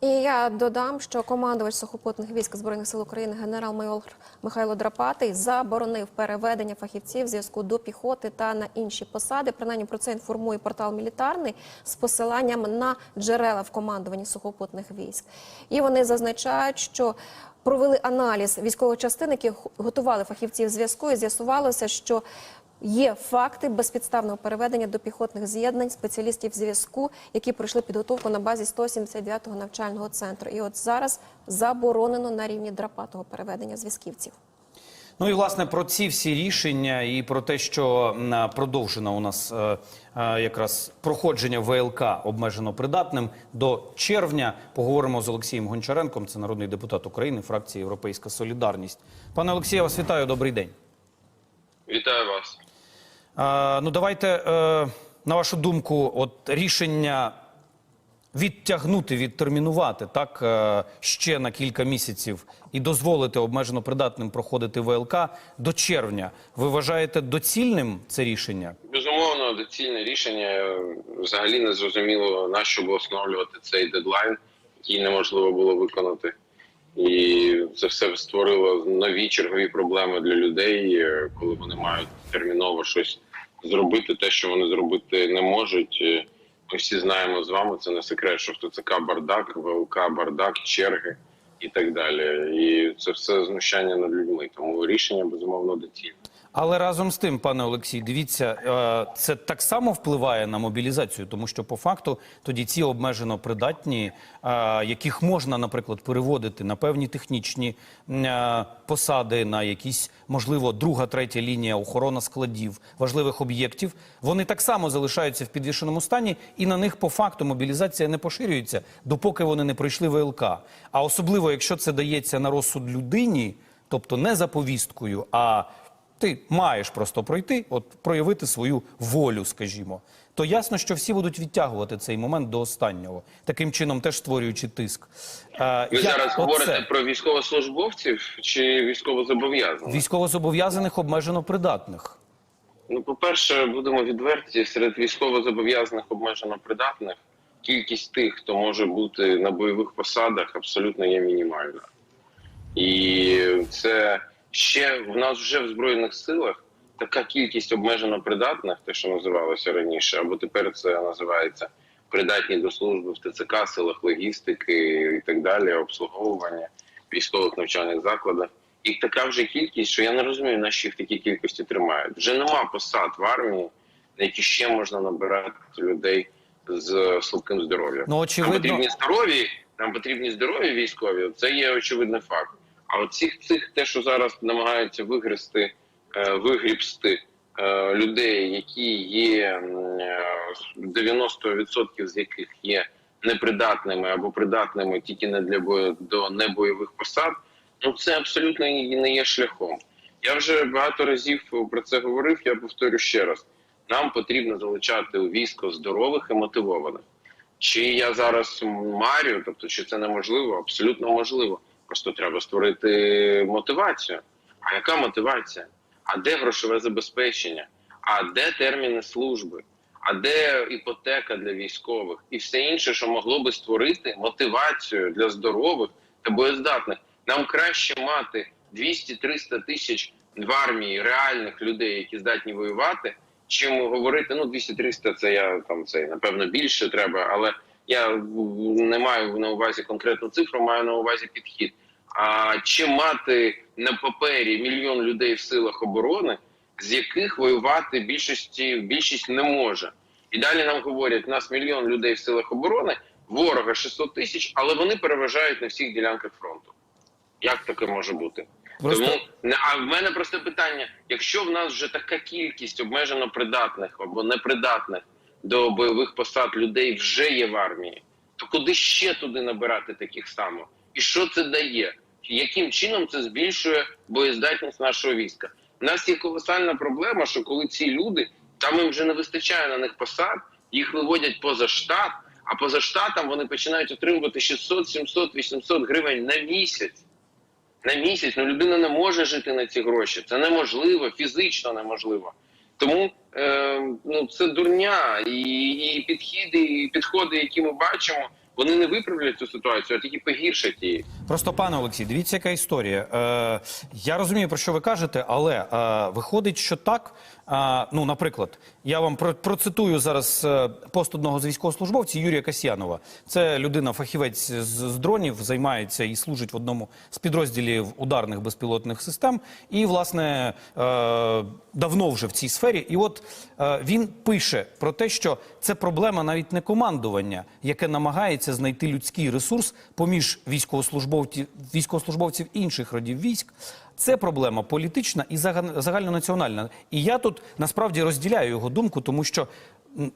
І я додам, що командувач сухопутних військ збройних сил України генерал-майор Михайло Драпатий заборонив переведення фахівців зв'язку до піхоти та на інші посади. Принаймні про це інформує портал Мілітарний з посиланням на джерела в командуванні сухопутних військ. І вони зазначають, що провели аналіз військових частин, які готували фахівців зв'язку, і з'ясувалося, що Є факти безпідставного переведення до піхотних з'єднань спеціалістів зв'язку, які пройшли підготовку на базі 179-го навчального центру. І от зараз заборонено на рівні драпатого переведення зв'язківців. Ну і власне про ці всі рішення і про те, що продовжено у нас е, е, якраз проходження ВЛК обмежено придатним до червня. Поговоримо з Олексієм Гончаренком, це народний депутат України, фракції Європейська Солідарність. Пане Олексію, я вас вітаю. Добрий день. Вітаю вас. Ну давайте е, на вашу думку, от рішення відтягнути, відтермінувати так е, ще на кілька місяців і дозволити обмежено придатним проходити ВЛК до червня. Ви вважаєте доцільним це рішення? Безумовно, доцільне рішення. Взагалі не зрозуміло, на що було встановлювати цей дедлайн, який неможливо було виконати. І це все створило нові чергові проблеми для людей, е, коли вони мають терміново щось зробити, те, що вони зробити не можуть. Е, Ми всі знаємо з вами, це не секрет, що в ТЦК бардак, ВЛК бардак, черги і так далі. І це все знущання над людьми. Тому рішення безумовно доцільне. Але разом з тим, пане Олексій, дивіться, е, це так само впливає на мобілізацію, тому що по факту тоді ці обмежено придатні, е, яких можна, наприклад, переводити на певні технічні е, посади, на якісь, можливо, друга, третя лінія охорона складів важливих об'єктів, вони так само залишаються в підвішеному стані, і на них по факту мобілізація не поширюється, допоки вони не пройшли ВЛК. А особливо, якщо це дається на розсуд людині, тобто не за повісткою, а ти маєш просто пройти, от проявити свою волю, скажімо. То ясно, що всі будуть відтягувати цей момент до останнього, таким чином теж створюючи тиск. Е, Ви як зараз оце? говорите про військовослужбовців чи військовозобов'язаних? військовозобов'язаних обмежено придатних. Ну, по-перше, будемо відверті, серед військовозобов'язаних обмежено придатних кількість тих, хто може бути на бойових посадах, абсолютно є мінімальна. І це ще в нас вже в Збройних силах така кількість обмежено придатних, те, що називалося раніше, або тепер це називається придатні до служби в ТЦК, силах логістики і так далі, обслуговування військових навчальних закладах. Їх така вже кількість, що я не розумію, на що їх в такій кількості тримають. Вже нема посад в армії, на які ще можна набирати людей з слабким здоров'ям. Ну, очевидно- Нам потрібні здорові, нам потрібні здорові військові. Це є очевидний факт. А от цих цих те, що зараз намагаються вигризти, е, вигрібсти е, людей, які є м, е, 90% з яких є непридатними або придатними тільки не для бою до небойових посад. Ну це абсолютно не є шляхом. Я вже багато разів про це говорив. Я повторю ще раз: нам потрібно залучати у військо здорових і мотивованих. Чи я зараз марю, тобто чи це неможливо? Абсолютно можливо. Просто треба створити мотивацію. А яка мотивація? А де грошове забезпечення? А де терміни служби? А де іпотека для військових і все інше, що могло би створити мотивацію для здорових та боєздатних? Нам краще мати 200-300 тисяч в армії реальних людей, які здатні воювати, чим говорити, ну 200-300 це я там це напевно більше треба, але я не маю на увазі конкретну цифру, маю на увазі підхід. А чим мати на папері мільйон людей в силах оборони, з яких воювати більшості більшість не може, і далі нам говорять: у нас мільйон людей в силах оборони, ворога 600 тисяч, але вони переважають на всіх ділянках фронту. Як таке може бути? Просто- Тому а в мене просте питання: якщо в нас вже така кількість обмежено придатних або непридатних до бойових посад людей вже є в армії, то куди ще туди набирати таких само? І що це дає? Яким чином це збільшує боєздатність нашого війська? У нас є колосальна проблема, що коли ці люди там їм вже не вистачає на них посад, їх виводять поза штат, а поза штатом вони починають отримувати 600, 700, 800 гривень на місяць на місяць. Ну людина не може жити на ці гроші. Це неможливо, фізично неможливо. Тому е, ну це дурня. І, і підходи, і підходи, які ми бачимо, вони не виправлять цю ситуацію, а тільки погіршать її. Просто, пане Олексій, дивіться, яка історія. Е, я розумію, про що ви кажете, але е, виходить, що так. Е, ну, наприклад, я вам процитую зараз е, пост одного з військовослужбовців Юрія Касьянова. Це людина, фахівець з, з дронів, займається і служить в одному з підрозділів ударних безпілотних систем. І, власне, е, давно вже в цій сфері. І от е, він пише про те, що це проблема навіть не командування, яке намагається знайти людський ресурс поміж військовослужбовців, військовослужбовців інших родів військ. Це проблема політична і загал- загальнонаціональна. І я тут насправді розділяю його думку, тому що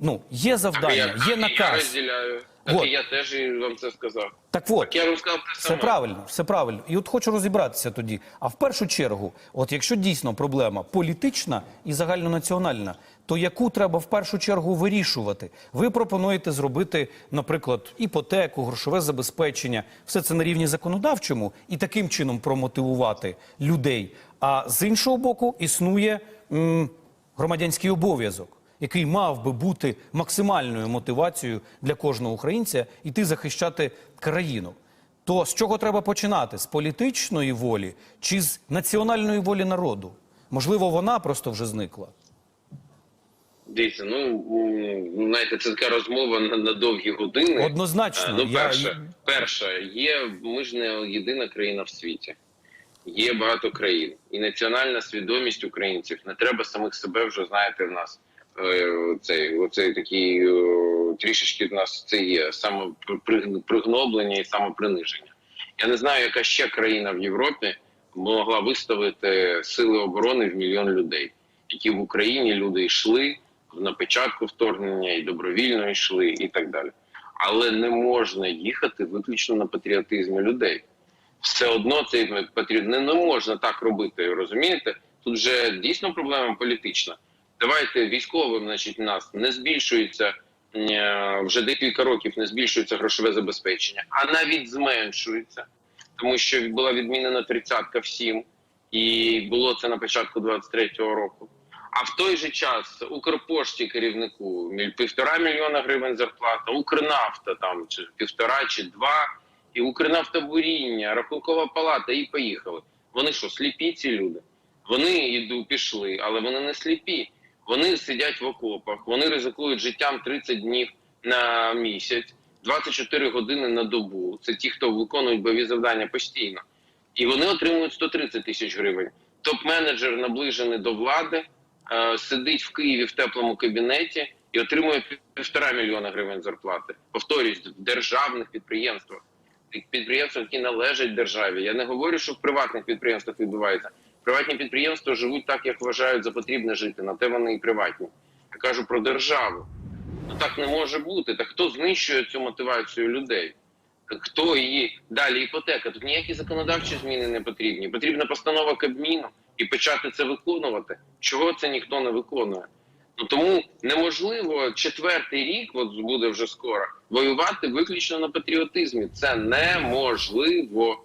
ну є завдання, є і я наказ. розділяю. Так Вот. і я теж вам це сказав. Так от Так я вам сказав те Все правильно, все правильно. І от хочу розібратися тоді. А в першу чергу, от якщо дійсно проблема політична і загальнонаціональна, то яку треба в першу чергу вирішувати? Ви пропонуєте зробити, наприклад, іпотеку, грошове забезпечення, все це на рівні законодавчому і таким чином промотивувати людей. А з іншого боку, існує м, громадянський обов'язок який мав би бути максимальною мотивацією для кожного українця іти захищати країну. То з чого треба починати? З політичної волі чи з національної волі народу? Можливо, вона просто вже зникла. Дивіться, ну знаєте, це така розмова на, на довгі години. Однозначно, Е, Ну, я- перше, є ми ж не єдина країна в світі. Є багато країн, і національна свідомість українців не треба самих себе вже знаєте в нас. е, Цей оцей такий е, трішечки в нас це є самопригноблення і самоприниження. Я не знаю, яка ще країна в Європі могла виставити сили оборони в мільйон людей, які в Україні люди йшли на початку вторгнення і добровільно йшли, і так далі. Але не можна їхати виключно на патріотизмі людей. Все одно це потрібно не, не можна так робити. Розумієте? Тут вже дійсно проблема політична. Давайте військовим, значить, нас не збільшується е, вже декілька років, не збільшується грошове забезпечення, а навіть зменшується, тому що була відмінена тридцятка всім, і було це на початку 23-го року. А в той же час Укрпошті керівнику півтора мільйона гривень зарплата, Укрнафта там чи півтора чи два, і Укрнафтобуріння, Рахункова палата, і поїхали. Вони що, сліпі ці люди? Вони йду, пішли, але вони не сліпі. Вони сидять в окопах, вони ризикують життям 30 днів на місяць, 24 години на добу. Це ті, хто виконують бойові завдання постійно. І вони отримують 130 тисяч гривень. Топ-менеджер наближений до влади, сидить в Києві в теплому кабінеті і отримує півтора мільйона гривень зарплати. Повторюсь, в державних підприємствах, підприємствах, які належать державі. Я не говорю, що в приватних підприємствах відбувається. Приватні підприємства живуть так, як вважають за потрібне жити. На те вони і приватні. Я кажу про державу. Ну так не може бути. Так хто знищує цю мотивацію людей? Хто її далі іпотека? Тут ніякі законодавчі зміни не потрібні. Потрібна постанова Кабміну і почати це виконувати. Чого це ніхто не виконує? Ну тому неможливо четвертий рік, от буде вже скоро, воювати виключно на патріотизмі. Це неможливо.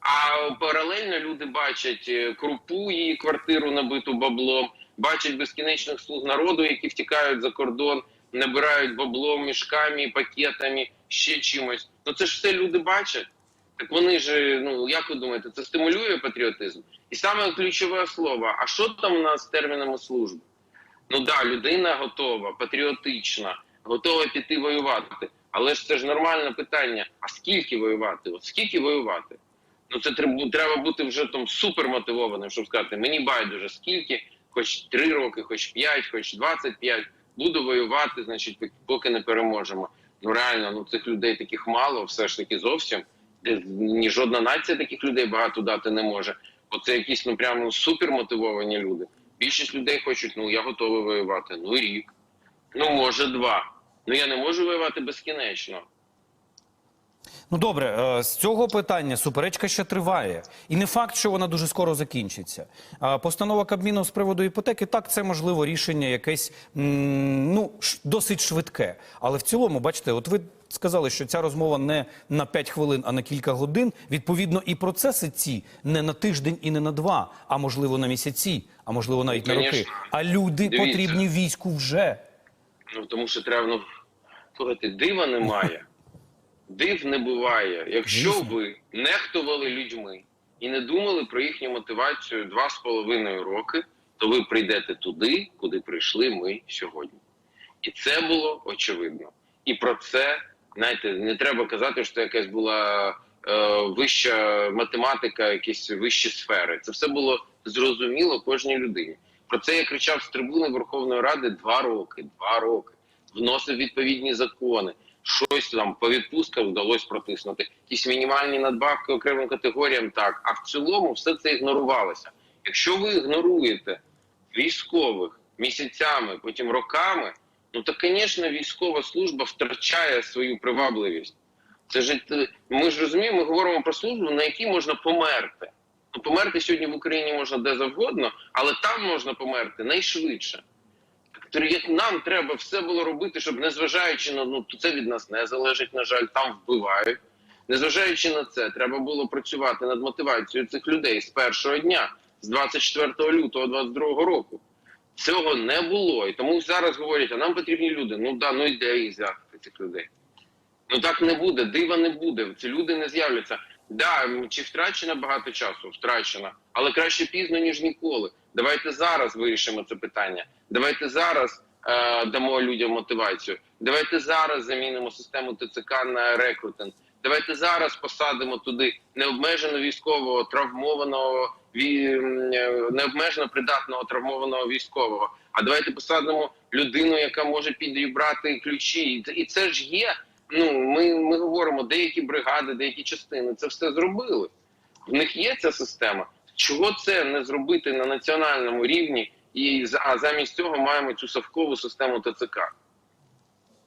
А паралельно люди бачать е, крупу її квартиру набиту баблом, бачать безкінечних слуг народу, які втікають за кордон, набирають баблом мішками, пакетами, ще чимось. Ну це ж все люди бачать. Так вони ж, ну як ви думаєте, це стимулює патріотизм? І саме ключове слово: а що там у нас з термінами служби? Ну да, людина готова, патріотична, готова піти воювати. Але ж це ж нормальне питання: а скільки воювати? От скільки воювати? Ну це треба, бути вже там супермотивованим, щоб сказати, мені байдуже скільки, хоч 3 роки, хоч 5, хоч 25, буду воювати, значить, поки не переможемо. Ну реально, ну цих людей таких мало, все ж таки зовсім. Де Ні жодна нація таких людей багато дати не може. Бо це якісь ну прямо супермотивовані люди. Більшість людей хочуть, ну я готовий воювати. Ну рік, ну може два. Ну я не можу воювати безкінечно. Ну добре, е, з цього питання суперечка ще триває, і не факт, що вона дуже скоро закінчиться. Постанова Кабміну з приводу іпотеки, так, це можливо рішення якесь ну досить швидке. Але в цілому, бачите, от ви сказали, що ця розмова не на 5 хвилин, а на кілька годин. Відповідно, і процеси ці не на тиждень і не на два, а можливо на місяці, а можливо навіть на роки. А люди Дивіться. потрібні війську вже. Ну тому що треба, ну слухайте, дива немає. див не буває. Якщо ви нехтували людьми і не думали про їхню мотивацію два з половиною роки, то ви прийдете туди, куди прийшли ми сьогодні. І це було очевидно. І про це знаєте, не треба казати, що це якась була е, вища математика, якісь вищі сфери. Це все було зрозуміло кожній людині. Про це я кричав з трибуни Верховної Ради два роки. Два роки вносив відповідні закони. Щось там по відпустках вдалося протиснути. Якісь мінімальні надбавки окремим категоріям. Так, а в цілому все це ігнорувалося. Якщо ви ігноруєте військових місяцями, потім роками, ну то, звісно, військова служба втрачає свою привабливість. Це ж е, ми ж розуміємо, ми говоримо про службу, на якій можна померти. Ну, померти сьогодні в Україні можна де завгодно, але там можна померти найшвидше. Тобто, як нам треба все було робити, щоб незважаючи на ну це від нас не залежить, на жаль, там вбивають. Незважаючи на це, треба було працювати над мотивацією цих людей з першого дня, з 24 лютого 22 року. Цього не було. І тому зараз говорять, а нам потрібні люди. Ну да, ну і де їх взяти цих людей? Ну так не буде, дива не буде. Ці люди не з'являться. Да, чи втрачено багато часу? Втрачено, але краще пізно ніж ніколи. Давайте зараз вирішимо це питання. Давайте зараз е, дамо людям мотивацію. Давайте зараз замінимо систему ТЦК на рекрутинг. Давайте зараз посадимо туди необмежено військового травмованого необмежено придатного травмованого військового. А давайте посадимо людину, яка може підібрати ключі. І це- ж є. Ну ми, ми говоримо, деякі бригади, деякі частини це все зробили. В них є ця система. Чого це не зробити на національному рівні? І а замість цього маємо цю совкову систему ТЦК.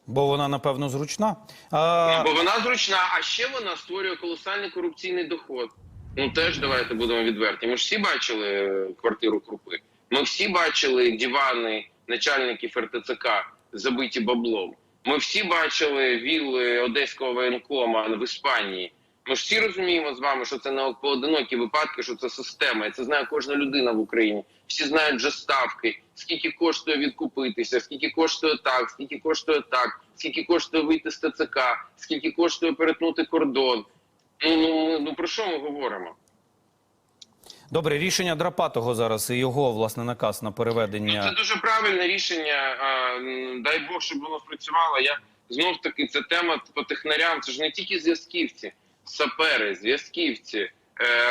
Бо вона, напевно, зручна. А, Бо вона зручна, а ще вона створює колосальний корупційний доход. Ну теж давайте будемо відверті. Ми ж всі бачили е, квартиру Крупи. Ми всі бачили дивани начальників РТЦК забиті баблом. Ми всі бачили вілли одеського воєнкома в Іспанії. Ми ж всі розуміємо з вами, що це не поодинокі випадки, що це система, і це знає кожна людина в Україні. Всі знають вже ставки, скільки коштує відкупитися, скільки коштує так, скільки коштує так, скільки коштує вийти з ТЦК, скільки коштує перетнути кордон. Ну ну ну про що ми говоримо? добре, рішення Драпатого зараз і його власне наказ на Ну, переведення. це дуже правильне рішення. А, дай Бог, щоб воно спрацювало. Я знов таки це тема по технарям. Це ж не тільки зв'язківці, сапери, зв'язківці, е,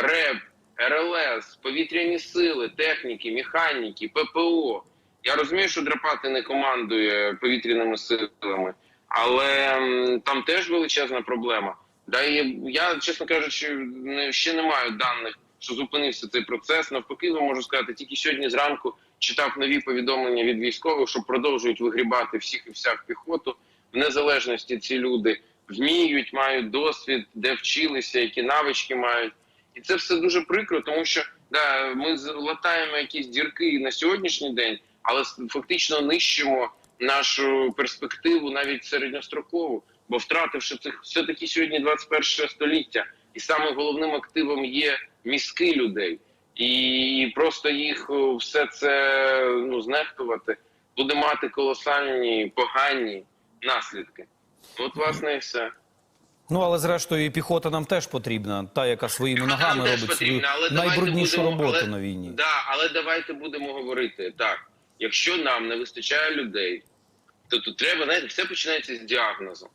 РЕБ, РЛС, повітряні сили, техніки, механіки, ППО. Я розумію, що Драпати не командує повітряними силами, але там теж величезна проблема. Да, і я, чесно кажучи, не, ще не маю даних, що зупинився цей процес. Навпаки, вам можу сказати, тільки сьогодні зранку читав нові повідомлення від військових, що продовжують вигрібати всіх і всяк піхоту. В незалежності ці люди вміють, мають досвід, де вчилися, які навички мають. І це все дуже прикро, тому що да, ми латаємо якісь дірки на сьогоднішній день, але фактично нищимо нашу перспективу навіть середньострокову. Бо втративши цих все таки сьогодні 21 століття, і саме головним активом є мізки людей, і просто їх все це ну знехтувати буде мати колосальні погані наслідки. От власне і все. Ну але зрештою і піхота нам теж потрібна, та яка своїми ногами робить потрібна, але найбруднішу будемо- роботу але- на війні. Да, але давайте будемо говорити так. Якщо нам не вистачає людей, то тут треба, знаєте, все починається з діагнозу.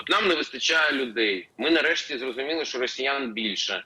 От нам не вистачає людей. Ми нарешті зрозуміли, що росіян більше.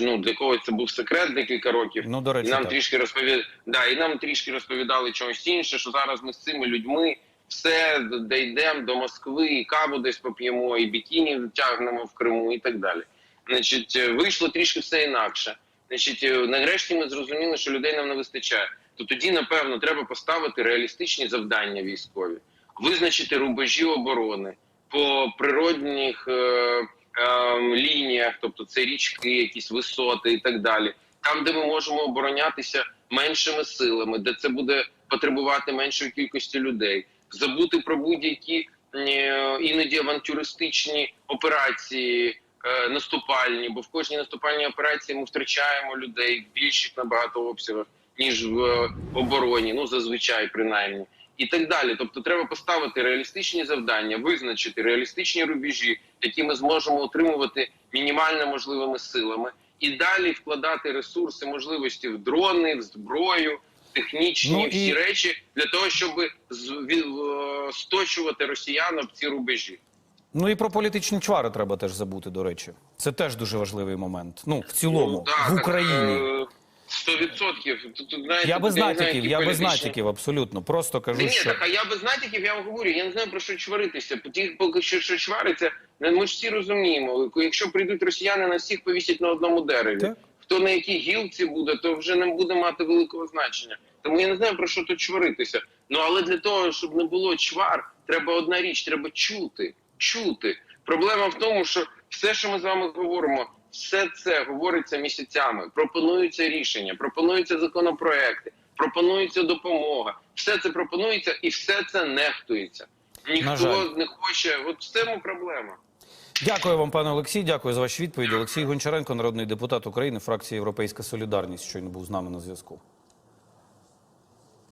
Ну, для когось це був секрет декілька років. Ну, до речі, і нам так. трішки розповідали, да, і нам трішки розповідали чогось інше, що зараз ми з цими людьми все дійдемо до Москви, і каву десь поп'ємо, і бікіні тягнемо в Криму, і так далі. Значить, вийшло трішки все інакше. Значить, нарешті ми зрозуміли, що людей нам не вистачає. То тоді, напевно, треба поставити реалістичні завдання військові, визначити рубежі оборони по природних е, е, лініях, тобто це річки, якісь висоти і так далі. Там, де ми можемо оборонятися меншими силами, де це буде потребувати меншої кількості людей, забути про будь-які е, іноді авантюристичні операції. е, Наступальні, бо в кожній наступальній операції ми втрачаємо людей в більших набагато обсягах ніж в е, обороні. Ну зазвичай принаймні і так далі. Тобто, треба поставити реалістичні завдання, визначити реалістичні рубежі, які ми зможемо отримувати мінімально можливими силами, і далі вкладати ресурси, можливості в дрони, в зброю, технічні ну, всі речі для того, щоб сточувати росіянам ці рубежі. Ну і про політичні чвари треба теж забути. До речі, це теж дуже важливий момент. Ну в цілому ну, да, в Україні. Так, 100%. Тут, тут, знаєте, я без натяків, я без натяків, абсолютно. Просто кажу, ні, що... Ні, так, а я без натяків, я вам говорю, я не знаю про що чваритися. Ті, поки що, що чвариться, ну, ми ж всі розуміємо, якщо прийдуть росіяни, нас всіх повісять на одному дереві. Так. Хто на якій гілці буде, то вже не буде мати великого значення. Тому я не знаю про що тут чваритися. Ну але для того, щоб не було чвар, треба одна річ, треба чути. Чути. Проблема в тому, що все, що ми з вами говоримо, все це говориться місяцями. Пропонуються рішення, пропонуються законопроекти, пропонується допомога. Все це пропонується і все це нехтується. Ніхто не хоче. От в цьому проблема. Дякую вам, пане Олексій. Дякую за ваші відповіді. Олексій Гончаренко, народний депутат України, фракція Європейська Солідарність, щойно був з нами на зв'язку.